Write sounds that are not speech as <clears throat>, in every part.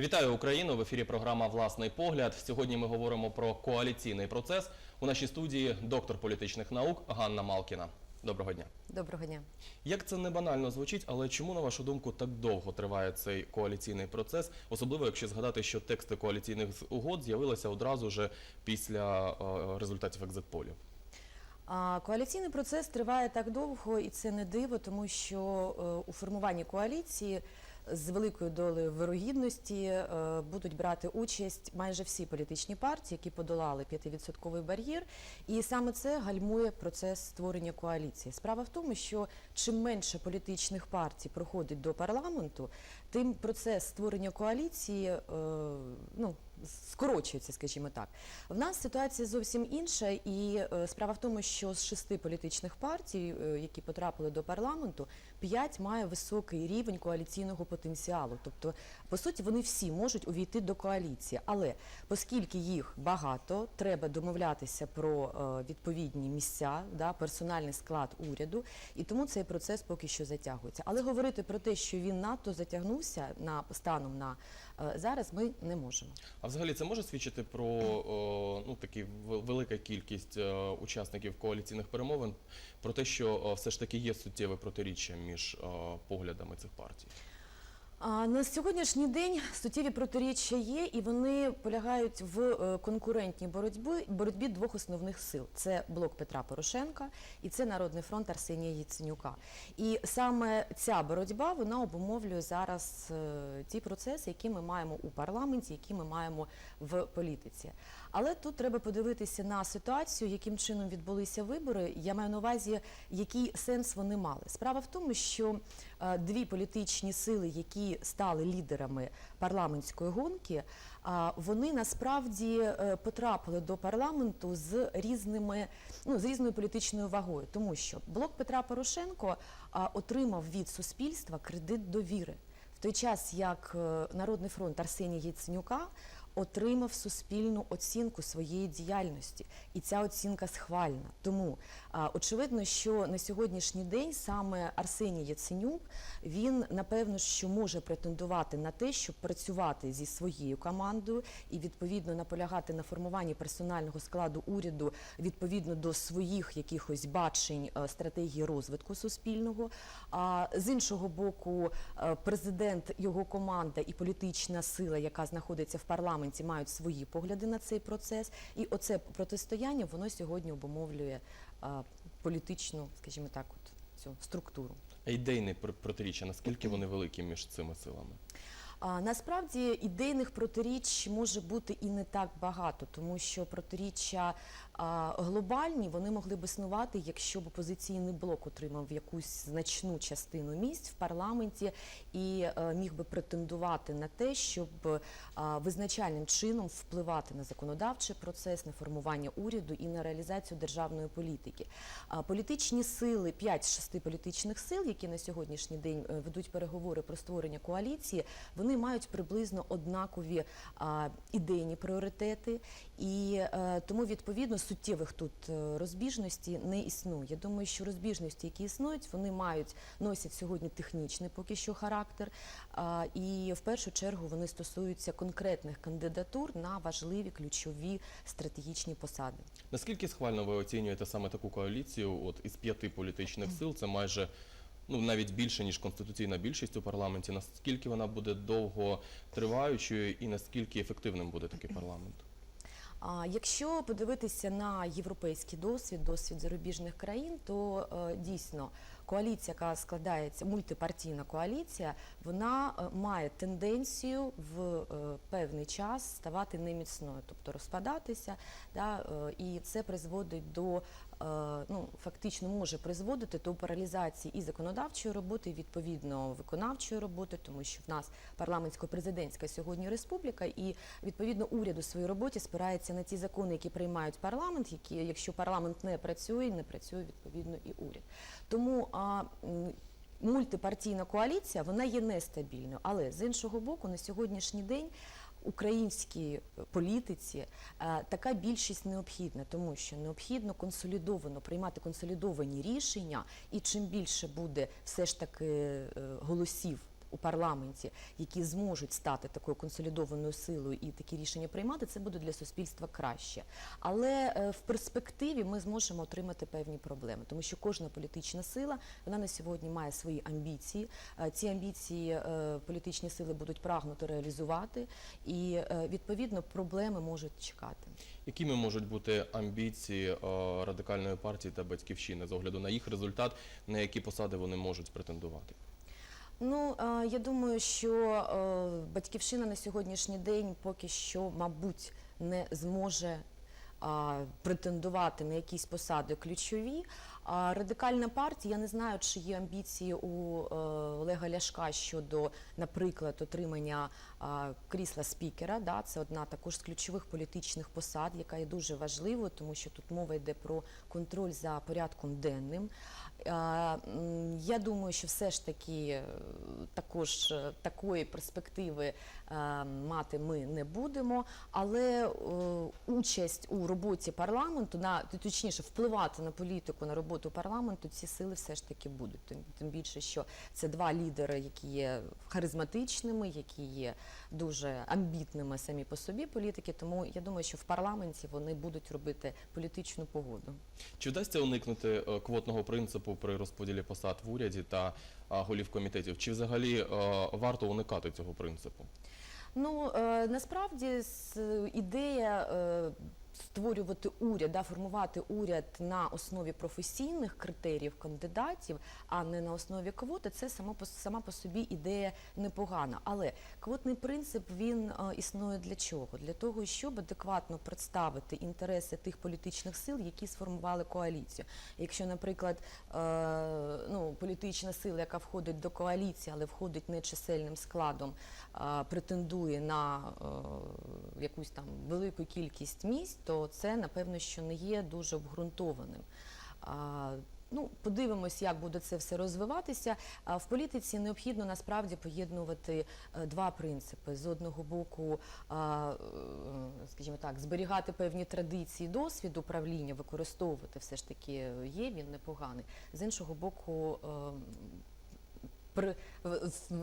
Вітаю Україну! В ефірі програма Власний погляд. Сьогодні ми говоримо про коаліційний процес. У нашій студії доктор політичних наук Ганна Малкіна. Доброго дня. Доброго дня. Як це не банально звучить, але чому, на вашу думку, так довго триває цей коаліційний процес? Особливо, якщо згадати, що тексти коаліційних угод з'явилися одразу же після е, результатів екзитполів. Коаліційний процес триває так довго, і це не диво, тому що е, у формуванні коаліції з великою долею вирогідності е, будуть брати участь майже всі політичні партії, які подолали 5% бар'єр. І саме це гальмує процес створення коаліції. Справа в тому, що чим менше політичних партій проходить до парламенту, тим процес створення коаліції е, ну, скорочується, скажімо так. В нас ситуація зовсім інша, і е, справа в тому, що з шести політичних партій, які потрапили до парламенту, п'ять має високий рівень коаліційного потенціалу. Тобто, по суті, вони всі можуть увійти до коаліції. Але оскільки їх багато, треба домовлятися про е, відповідні місця, да, персональний склад уряду, і тому цей процес поки що затягується. Але говорити про те, що він надто затягнувся на станом на е, зараз, ми не можемо. А взагалі це може свідчити про такі велика кількість е, учасників коаліційних перемовин, про те, що е, все ж таки є суттєве протиріччя між е, поглядами цих партій. На сьогоднішній день суттєві протиріччя є, і вони полягають в конкурентній боротьбі, боротьбі двох основних сил: це блок Петра Порошенка і це Народний фронт Арсенія Яценюка. І саме ця боротьба вона обумовлює зараз ті процеси, які ми маємо у парламенті, які ми маємо в політиці. Але тут треба подивитися на ситуацію, яким чином відбулися вибори. Я маю на увазі, який сенс вони мали. Справа в тому, що е, дві політичні сили, які стали лідерами парламентської гонки, а, вони насправді е, потрапили до парламенту з різними ну з різною політичною вагою, тому що блок Петра Порошенко отримав від суспільства кредит довіри. В той час як е, Народний фронт Арсенія Яценюка отримав суспільну оцінку своєї діяльності, і ця оцінка схвальна. Тому очевидно, що на сьогоднішній день саме Арсеній Яценюк він напевно що може претендувати на те, щоб працювати зі своєю командою і відповідно наполягати на формуванні персонального складу уряду відповідно до своїх якихось бачень е, стратегії розвитку суспільного. А з іншого боку, е, президент, його команда і політична сила, яка знаходиться в парламенті, мають свої погляди на цей процес. І оце протистояння воно сьогодні обумовлює політичну, скажімо так, от цю структуру. А ідейне протиріччя, наскільки вони великі між цими силами? А, насправді ідейних протиріч може бути і не так багато, тому що протиріччя глобальні вони могли б існувати, якщо б опозиційний блок отримав якусь значну частину місць в парламенті і е, міг би претендувати на те, щоб а, визначальним чином впливати на законодавчий процес, на формування уряду і на реалізацію державної політики. Політичні сили, 5 з 6 політичних сил, які на сьогоднішній день е, ведуть переговори про створення коаліції, вони мають приблизно однакові ідейні пріоритети, і е, тому відповідно суттєвих тут е, розбіжностей не існує. Я думаю, що розбіжності, які існують, вони мають носять сьогодні технічний поки що характер, а, і в першу чергу вони стосуються конкретних кандидатур на важливі ключові стратегічні посади. Наскільки схвально ви оцінюєте саме таку коаліцію? От із п'яти політичних сил це майже ну навіть більше ніж конституційна більшість у парламенті. Наскільки вона буде довго триваючою і наскільки ефективним буде такий парламент? Якщо подивитися на європейський досвід, досвід зарубіжних країн, то е, дійсно коаліція, яка складається, мультипартійна коаліція, вона е, має тенденцію в е, певний час ставати неміцною, тобто розпадатися, да, і це призводить до ну фактично може призводити до паралізації і законодавчої роботи, і відповідно виконавчої роботи, тому що в нас парламентсько-президентська сьогодні республіка, і відповідно уряд у своїй роботі спирається на ті закони, які приймають парламент, які якщо парламент не працює, не працює відповідно і уряд. Тому а, мультипартійна коаліція вона є нестабільною, але з іншого боку, на сьогоднішній день. Українській політиці е, така більшість необхідна, тому що необхідно консолідовано приймати консолідовані рішення, і чим більше буде все ж таки е, голосів у парламенті, які зможуть стати такою консолідованою силою і такі рішення приймати, це буде для суспільства краще. Але е, в перспективі ми зможемо отримати певні проблеми, тому що кожна політична сила вона на сьогодні має свої амбіції. Е, Ці амбіції е, політичні сили будуть прагнути реалізувати, і відповідно проблеми можуть чекати. Якими можуть бути амбіції радикальної партії та батьківщини з огляду на їх результат, на які посади вони можуть претендувати? Ну е, я думаю, що е, батьківщина на сьогоднішній день поки що, мабуть, не зможе претендувати на якісь посади ключові. А радикальна партія, я не знаю, чи є амбіції у е, Олега Ляшка щодо, наприклад, отримання а, крісла спікера. Да, це одна також з ключових політичних посад, яка є дуже важливою, тому що тут мова йде про контроль за порядком денним. М, Я думаю, що все ж таки е, також е, такої перспективи е, мати ми не будемо, але е, участь у роботі парламенту, на точніше, впливати на політику, на роботу парламенту, ці сили все ж таки будуть. Тим, більше, що це два лідери, які є харизматичними, які є дуже амбітними самі по собі політики. Тому я думаю, що в парламенті вони будуть робити політичну погоду. Чи вдасться уникнути е, квотного принципу при розподілі посад в уряді та голів комітетів? Чи взагалі е, варто уникати цього принципу? Ну е, насправді ідея створювати уряд, да, формувати уряд на основі професійних критеріїв кандидатів, а не на основі квоти, це само по сама по собі ідея непогана. Але квотний принцип він е, існує для чого? Для того, щоб адекватно представити інтереси тих політичних сил, які сформували коаліцію. Якщо, наприклад, е, ну, політична сила, яка входить до коаліції, але входить не чисельним складом, а, претендує на е, якусь там велику кількість місць, то це напевно що не є дуже обґрунтованим. Ну, подивимось, як буде це все розвиватися. В політиці необхідно насправді поєднувати е, два принципи: з одного боку, е, скажімо так, зберігати певні традиції, досвід управління, використовувати все ж таки є він непоганий. З іншого боку,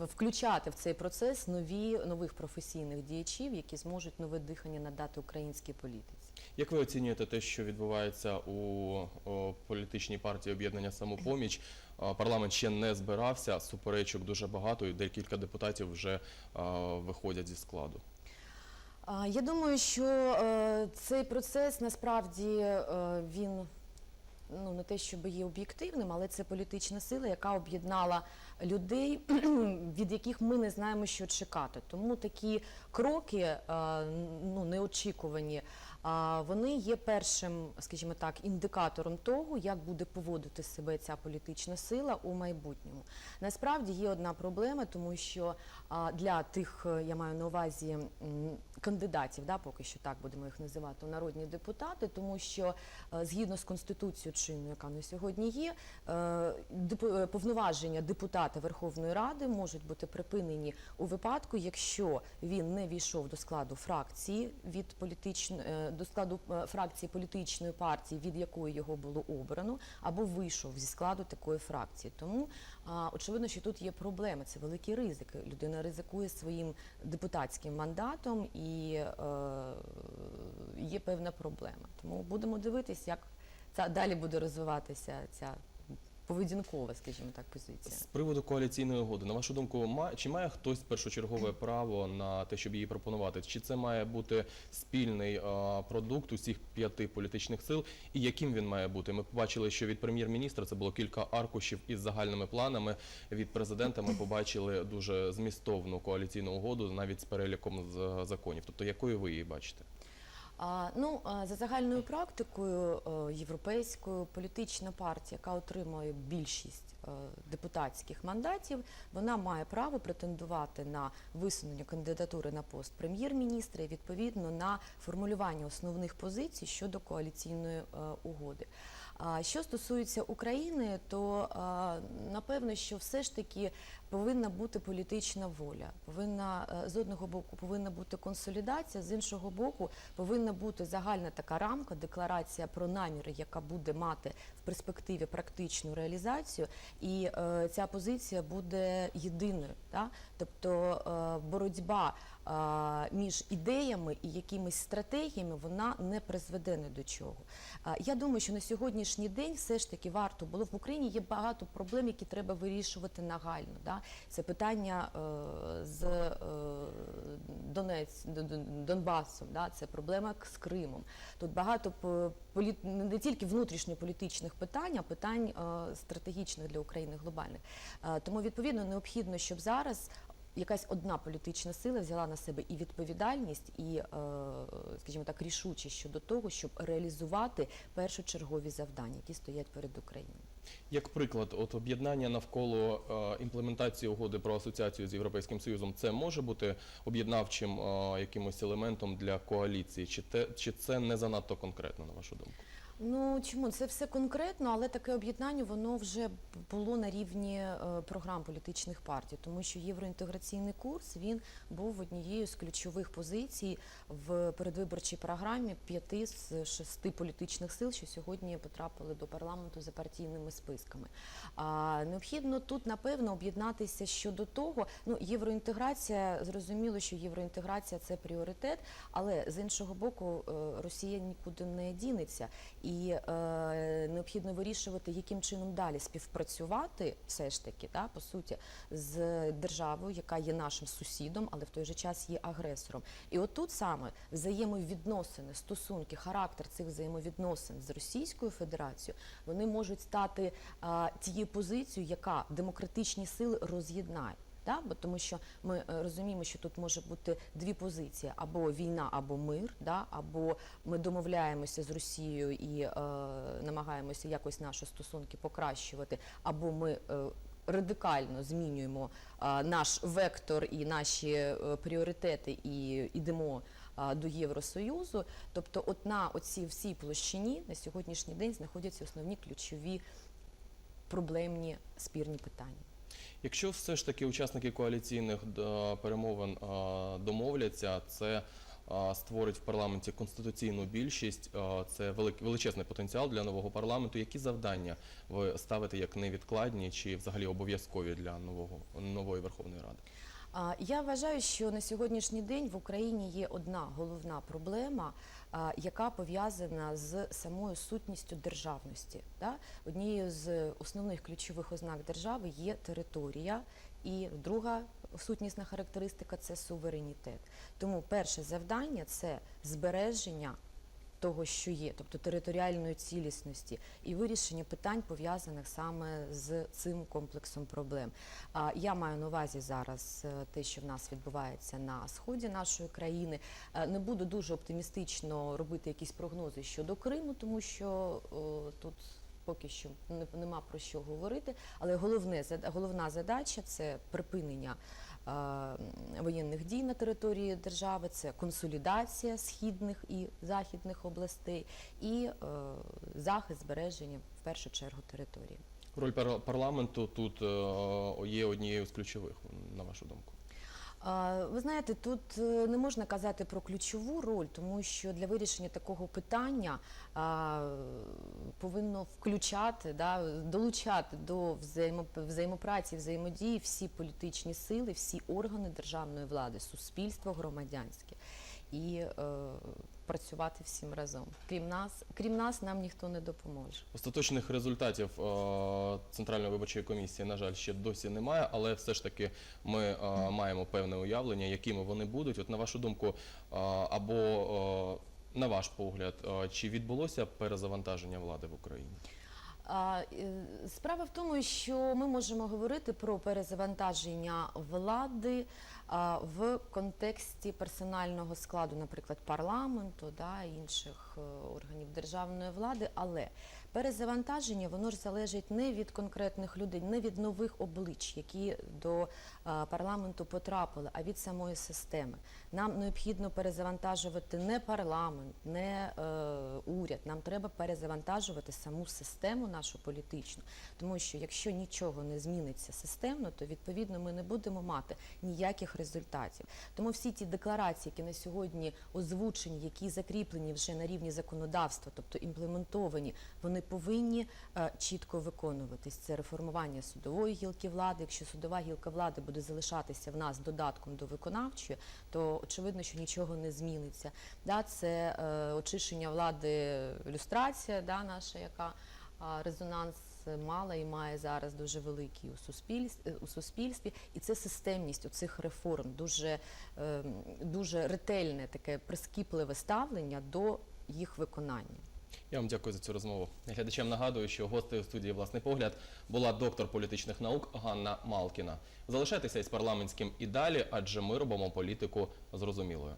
включати в цей процес нові нових професійних діячів, які зможуть нове дихання надати українській політиці. Як ви оцінюєте те, що відбувається у політичній партії об'єднання самопоміч? Парламент ще не збирався, суперечок дуже багато, і декілька депутатів вже виходять зі складу. Я думаю, що е, цей процес насправді е, він ну не те, щоб є об'єктивним, але це політична сила, яка об'єднала людей, <clears throat> від яких ми не знаємо, що чекати. Тому такі кроки е, ну неочікувані. Вони є першим, скажімо так, індикатором того, як буде поводити себе ця політична сила у майбутньому. Насправді є одна проблема, тому що для тих, е, я маю на увазі кандидатів, да, поки що так будемо їх називати, народні депутати, тому що е, згідно з конституцією чинною, яка на сьогодні є, е, деп- депутата Верховної Ради можуть бути припинені у випадку, якщо він не війшов до складу фракції від політичної е, до складу е, фракції політичної партії, від якої його було обрано, або вийшов зі складу такої фракції. Тому очевидно, що тут є проблеми. Це великі ризики. Людина ризикує своїм депутатським мандатом і е, є певна проблема. Тому будемо дивитись, як ця далі буде розвиватися ця поведінкова, скажімо так, позиція. З приводу коаліційної угоди, на вашу думку, чи має хтось першочергове <clears throat> право на те, щоб її пропонувати? Чи це має бути спільний продукт усіх п'яти політичних сил? І яким він має бути? Ми побачили, що від прем'єр-міністра це було кілька аркушів із загальними планами. Від президента ми побачили дуже змістовну коаліційну угоду, навіть з переліком з законів. Тобто, якою ви її бачите? Ну, за загальною практикою е, європейською політична партія, яка отримує більшість е, депутатських мандатів, вона має право претендувати на висунення кандидатури на пост прем'єр-міністра і відповідно на формулювання основних позицій щодо коаліційної е, угоди. Що стосується України, то напевно, що все ж таки повинна бути політична воля. Повинна е, з одного боку повинна бути консолідація, з іншого боку, повинна бути загальна така рамка, декларація про наміри, яка буде мати в перспективі практичну реалізацію. і е, ця позиція буде єдиною. Да? Тобто е, боротьба е, між ідеями і якимись стратегіями вона не призведе ні до чого. Е, я думаю, що на сьогоднішній день все ж таки варто було в Україні є багато проблем, які треба вирішувати нагально. Да? Це питання е, з е, Донець, Донбасом, да? це проблема з Кримом. Тут багато полі... не тільки внутрішньополітичних питань, а питань е, стратегічних для України глобальних. Тому відповідно необхідно, щоб зараз. Якась одна політична сила взяла на себе і відповідальність, і, скажімо так, рішучість щодо того, щоб реалізувати першочергові завдання, які стоять перед Україною. Як приклад, от об'єднання навколо е, імплементації угоди про асоціацію з Європейським Союзом, це може бути об'єднавчим е, якимось елементом для коаліції, чи те чи це не занадто конкретно, на вашу думку? Ну чому це все конкретно, але таке об'єднання воно вже було на рівні е, програм політичних партій, тому що євроінтеграційний курс він був однією з ключових позицій в передвиборчій програмі п'яти з шести політичних сил, що сьогодні потрапили до парламенту за партійними списками. А необхідно тут напевно об'єднатися щодо того. Ну євроінтеграція зрозуміло, що євроінтеграція це пріоритет, але з іншого боку, е, Росія нікуди не дінеться, і е, необхідно вирішувати, яким чином далі співпрацювати, все ж таки, да, по суті, з державою, яка є нашим сусідом, але в той же час є агресором. І отут саме взаємовідносини, стосунки, характер цих взаємовідносин з Російською Федерацією, вони можуть стати а, тією позицією, яка демократичні сили роз'єднає. Да? Бо тому що ми е, розуміємо, що тут може бути дві позиції: або війна, або мир, да? або ми домовляємося з Росією і е, намагаємося якось наші стосунки покращувати, або ми е, радикально змінюємо е, наш вектор і наші е, пріоритети і йдемо е, до Євросоюзу. Тобто, от на оцій всій площині на сьогоднішній день знаходяться основні ключові проблемні спірні питання. Якщо все ж таки учасники коаліційних е, перемовин е, домовляться, це е, створить в парламенті конституційну більшість. Це величезний потенціал для нового парламенту. Які завдання ви ставите як невідкладні чи взагалі обов'язкові для нового нової Верховної Ради? Я вважаю, що на сьогоднішній день в Україні є одна головна проблема, яка пов'язана з самою сутністю державності. Однією з основних ключових ознак держави є територія, і друга сутнісна характеристика це суверенітет. Тому перше завдання це збереження того, що є, тобто територіальної цілісності, і вирішення питань пов'язаних саме з цим комплексом проблем. А я маю на увазі зараз е, те, що в нас відбувається на сході нашої країни. Е, Не буду дуже оптимістично робити якісь прогнози щодо Криму, тому що о, тут. Поки що не- нема про що говорити, але головне головна задача це припинення е, воєнних дій на території держави, це консолідація східних і західних областей і е, захист збереження в першу чергу території. Роль пар- парламенту тут е, є однією з ключових, на вашу думку. Ви знаєте, тут е, не можна казати про ключову роль, тому що для вирішення такого питання повинно включати, да, долучати до взаємо, взаємопраці, взаємодії всі політичні сили, всі органи державної влади, суспільство громадянське і е, працювати всім разом. Крім нас, крім нас, нам ніхто не допоможе. Остаточних результатів е, Центральної виборчої комісії, на жаль, ще досі немає, але все ж таки ми е, маємо певне уявлення, якими вони будуть. От на вашу думку, е, або е, на ваш погляд, е, чи відбулося перезавантаження влади в Україні? Справа в тому, що ми можемо говорити про перезавантаження влади в контексті персонального складу, наприклад, парламенту да, інших е, органів державної влади, але перезавантаження воно ж залежить не від конкретних людей, не від нових облич, які до парламенту потрапили, а від самої системи. Нам необхідно перезавантажувати не парламент, не е, уряд. Нам треба перезавантажувати саму систему нашу політичну. Тому що якщо нічого не зміниться системно, то відповідно ми не будемо мати ніяких результатів. Тому всі ті декларації, які на сьогодні озвучені, які закріплені вже на рівні законодавства, тобто імплементовані, вони повинні е, чітко виконуватись. Це реформування судової гілки влади. Якщо судова гілка влади буде залишатися в нас додатком до виконавчої, то очевидно, що нічого не зміниться. Це е, очищення влади, люстрація, наша, яка резонанс мала і має зараз дуже великий у суспільстві, у суспільстві. І це системність у цих реформ, дуже, е, дуже ретельне таке прискіпливе ставлення до їх виконання. Я вам дякую за цю розмову. Глядачам нагадую, що гостею студії власний погляд була доктор політичних наук Ганна Малкіна. Залишайтеся із парламентським і далі, адже ми робимо політику зрозумілою.